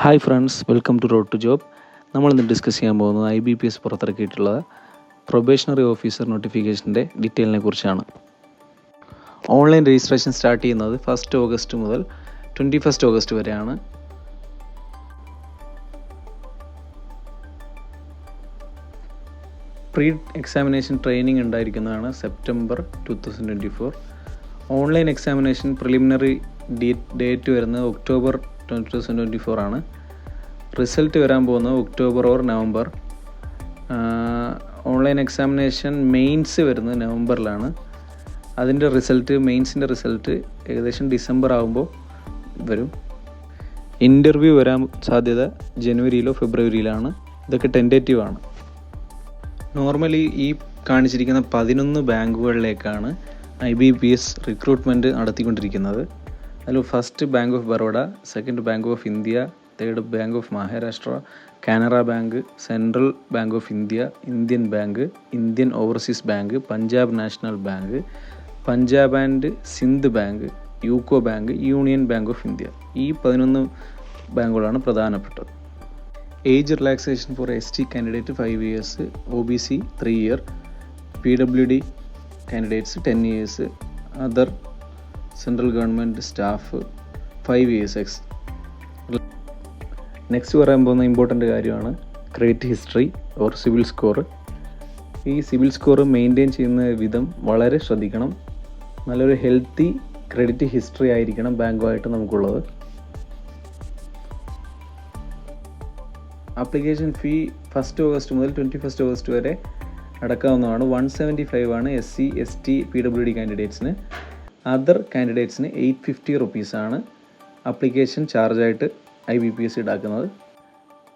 Hi friends welcome to road to job നമ്മളിന്ന് discuss ചെയ്യാൻ പോകുന്നത് ഐ ബി പി എസ് പുറത്തിറക്കിയിട്ടുള്ള പ്രൊബേഷണറി ഓഫീസർ നോട്ടിഫിക്കേഷന്റെ ഡീറ്റെയിലിനെ കുറിച്ചാണ്. ഓൺലൈൻ രജിസ്ട്രേഷൻ സ്റ്റാർട്ട് ചെയ്യുന്നത് ഫസ്റ്റ് ഓഗസ്റ്റ് മുതൽ ട്വന്റി ഫസ്റ്റ് ഓഗസ്റ്റ് വരെയാണ്. പ്രീ എക്സാമിനേഷൻ ട്രെയിനിങ് ഉണ്ടായിരിക്കുന്നതാണ് September two thousand twenty four online examination preliminary date വരുന്നത് October two thousand twenty four ആണ് റിസൾട്ട് വരാൻ പോകുന്നത് October or November online examination mains വരുന്നത് നവംബറിലാണ് അതിന്റെ റിസൾട്ട് മെയിൻസിന്റെ റിസൾട്ട് ഏകദേശം ഡിസംബർ ആകുമ്പോൾ വരും. ഇന്റർവ്യൂ വരാൻ സാധ്യത ജനുവരിയിലോ ഫെബ്രുവരിയിലാണ്. ഇതൊക്കെ ടെന്റേറ്റീവ് ആണ്. നോർമലി ഈ കാണിച്ചിരിക്കുന്ന പതിനൊന്ന് ബാങ്കുകളിലേക്കാണ് I B P S recruitment നടത്തിക്കൊണ്ടിരിക്കുന്നത്. അതിൽ first bank of Baroda second bank of India third bank of Maharashtra Canara bank central bank of India Indian bank Indian overseas bank Punjab national bank Punjab and Sindh bank UCO bank union bank of India ഈ പതിനൊന്ന് ബാങ്കുകളാണ് പ്രധാനപ്പെട്ടത്. Age relaxation for S T candidate five years O B C three year P W D candidates ten years other central government staff five years ex. Next പറയാൻ പോകുന്ന important കാര്യമാണ് credit history or CIBIL score. ഈ CIBIL score maintain ചെയ്യുന്ന വിധം വളരെ ശ്രദ്ധിക്കണം. നല്ലൊരു healthy credit history ആയിരിക്കണം ബാങ്കുമായിട്ട് നമുക്കുള്ളത്. ആപ്ലിക്കേഷൻ ഫീ ഫസ്റ്റ് ഓഗസ്റ്റ് മുതൽ ട്വന്റി ഫസ്റ്റ് ഓഗസ്റ്റ് വരെ അടക്കാവുന്നതാണ്. വൺ സെവന്റി ഫൈവ് ആണ് S C S T P W D കാൻഡിഡേറ്റ്സിന്. Other കാൻഡിഡേറ്റ്സിന് എയ്റ്റ് ഫിഫ്റ്റി റുപ്പീസാണ് അപ്ലിക്കേഷൻ ചാർജായിട്ട് ഐ ബി പി എസ് ഈടാക്കുന്നത്.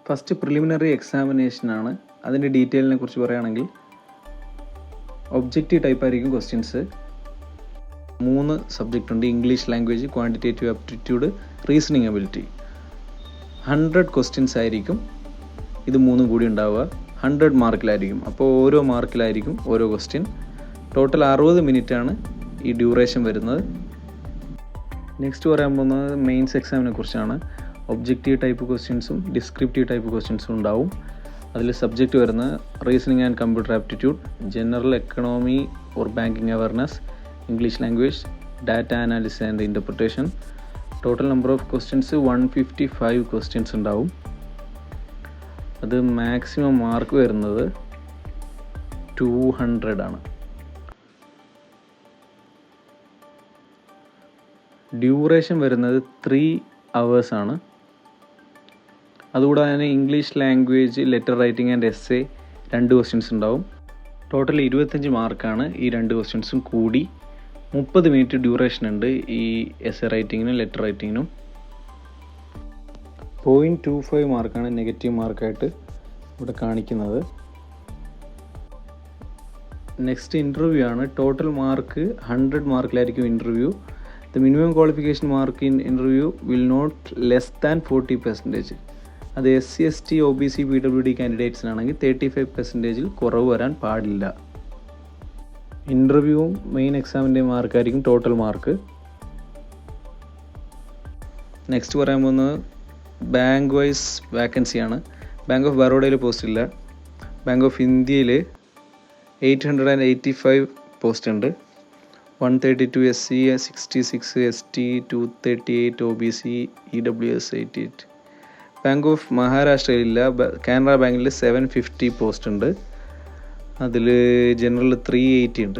ഫസ്റ്റ് പ്രിലിമിനറി എക്സാമിനേഷനാണ് അതിന്റെ ഡീറ്റെയിലിനെ കുറിച്ച് പറയുകയാണെങ്കിൽ ഒബ്ജക്റ്റീവ് ടൈപ്പ് ആയിരിക്കും ക്വസ്റ്റ്യൻസ് മൂന്ന് സബ്ജക്റ്റ് ഉണ്ട്. English language quantitative aptitude reasoning ability hundred questions ആയിരിക്കും ഇത് മൂന്നും കൂടി ഉണ്ടാവുക. ഹൺഡ്രഡ് മാർക്കിലായിരിക്കും അപ്പോൾ ഓരോ മാർക്കിലായിരിക്കും ഓരോ ക്വസ്റ്റ്യൻ ടോട്ടൽ അറുപത് മിനിറ്റാണ് ഈ ഡ്യൂറേഷൻ വരുന്നത്. നെക്സ്റ്റ് പറയാൻ പോകുന്നത് മെയിൻസ് എക്സാമിനെ കുറിച്ചാണ്. ഒബ്ജക്റ്റീവ് ടൈപ്പ് ക്വസ്റ്റ്യൻസും ഡിസ്ക്രിപ്റ്റീവ് ടൈപ്പ് ക്വസ്റ്റ്യൻസും ഉണ്ടാവും. അതിൽ സബ്ജക്റ്റ് വരുന്നത് reasoning and computer aptitude general economy or banking awareness English language data analysis and interpretation total number of questions one fifty five questions ഉണ്ടാവും. അത് മാക്സിമം മാർക്ക് വരുന്നത് ടു ഹൺഡ്രഡ് ആണ്. Duration വരുന്നത് three അവേഴ്സാണ് അതുകൂടാതെ തന്നെ English language letter writing and S A രണ്ട് questions ഉണ്ടാവും. ടോട്ടൽ ഇരുപത്തഞ്ച് മാർക്കാണ് ഈ രണ്ട് ക്വസ്റ്റ്യൻസും കൂടി. മുപ്പത് മിനിറ്റ് ഡ്യൂറേഷൻ ഉണ്ട് ഈ എസ് എ റൈറ്റിങ്ങിനും ലെറ്റർ റൈറ്റിങ്ങിനും പോയിന്റ് ടു ഫൈവ് മാർക്കാണ് നെഗറ്റീവ് മാർക്കായിട്ട് ഇവിടെ കാണിക്കുന്നത്. നെക്സ്റ്റ് ഇന്റർവ്യൂ ആണ്. Total mark hundred മാർക്കിലായിരിക്കും interview the minimum qualification mark in interview will not less than forty percentage അത് S C S T O B C P W D കാൻഡിഡേറ്റ്സിനാണെങ്കിൽ thirty five പെർസെന്റേജിൽ കുറവ് വരാൻ പാടില്ല. ഇന്റർവ്യൂവും main എക്സാമിന്റെ മാർക്കായിരിക്കും total mark next പറയാൻ പോകുന്നത് bank wise വാക്കൻസിയാണ് bank of ബറോഡയിൽ പോസ്റ്റ് ഇല്ല. ബാങ്ക് ഓഫ് ഇന്ത്യയിൽ eight hundred and eighty five post ഉണ്ട്. Thirty two S C sixty six S T two thirty eight O B C E W S eighty eight bank of മഹാരാഷ്ട്രയിലില്ല Canara ബാങ്കിൽ seven fifty post ഉണ്ട്. അതിൽ general three eighty ഉണ്ട്.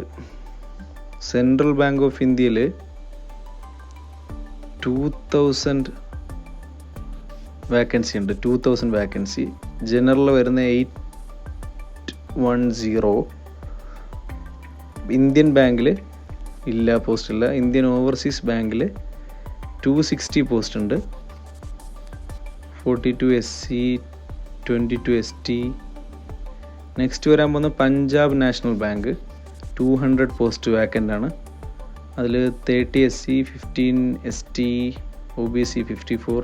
Central bank of ഇന്ത്യയിൽ two thousand vacancy ഉണ്ട്. Two thousand vacancy general വരുന്ന eight one zero Indian ബാങ്കിൽ ഇല്ല post ഇല്ല ഇന്ത്യൻ ഓവർസീസ് ബാങ്കിൽ ടു സിക്സ്റ്റി പോസ്റ്റ് ഉണ്ട്. Forty two S C twenty two S T next വരാൻ പോകുന്ന Punjab national bank two hundred post vacant ആണ്. അതിൽ thirty S C fifteen S T O B C fifty four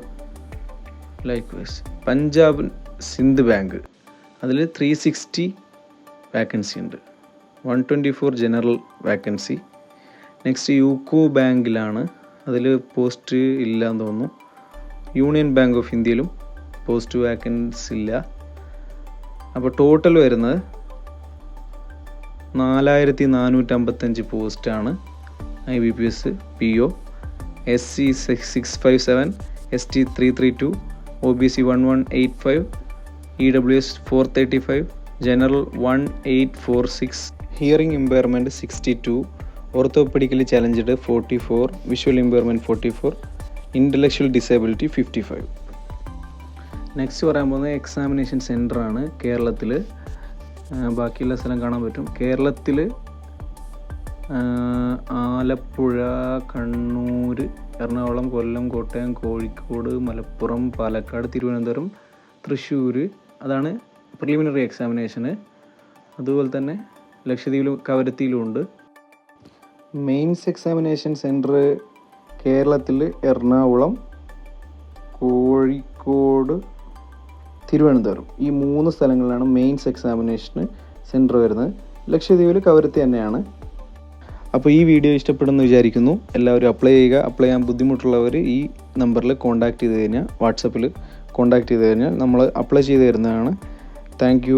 likewise Punjab Sindh bank അതിൽ three sixty vacancy ഉണ്ട്. One twenty four general vacancy next UCO ബാങ്കിലാണ് അതിൽ post ഇല്ല എന്ന് തോന്നുന്നു. Union bank of ഇന്ത്യയിലും post വാക്കൻസ് ഇല്ല. അപ്പോൾ ടോട്ടൽ വരുന്നത് നാലായിരത്തി നാനൂറ്റമ്പത്തഞ്ച് പോസ്റ്റാണ്. I B P S P O S C six six five seven S T three three two O B C one one eight five E W S four thirty five general one eight four six hearing impairment sixty two orthopedically challenged forty four visual impairment forty four intellectual disability fifty five next പറയാൻ പോകുന്നത് examination സെന്ററാണ് കേരളത്തിൽ ബാക്കിയുള്ള സ്ഥലം കാണാൻ പറ്റും. കേരളത്തിൽ ആലപ്പുഴ കണ്ണൂർ എറണാകുളം കൊല്ലം കോട്ടയം കോഴിക്കോട് മലപ്പുറം പാലക്കാട് തിരുവനന്തപുരം തൃശ്ശൂർ അതാണ് preliminary എക്സാമിനേഷന് അതുപോലെ തന്നെ ലക്ഷദ്വീപിലും കവരത്തിയിലും ഉണ്ട്. മെയിൻസ് എക്സാമിനേഷൻ സെന്റർ കേരളത്തിൽ എറണാകുളം കോഴിക്കോട് തിരുവനന്തപുരം. ഈ മൂന്ന് സ്ഥലങ്ങളിലാണ് മെയിൻസ് എക്സാമിനേഷന് സെന്റർ വരുന്നത്. ലക്ഷദ്വീപിൽ കവരത്തി തന്നെയാണ്. അപ്പോൾ ഈ വീഡിയോ ഇഷ്ടപ്പെടുമെന്ന് വിചാരിക്കുന്നു. എല്ലാവരും അപ്ലൈ ചെയ്യുക. അപ്ലൈ ചെയ്യാൻ ബുദ്ധിമുട്ടുള്ളവർ ഈ നമ്പറിൽ കോൺടാക്ട് ചെയ്ത് കഴിഞ്ഞാൽ വാട്സപ്പിൽ കോൺടാക്ട് ചെയ്ത് കഴിഞ്ഞാൽ നമ്മൾ അപ്ലൈ ചെയ്ത് തരുന്നതാണ്. താങ്ക്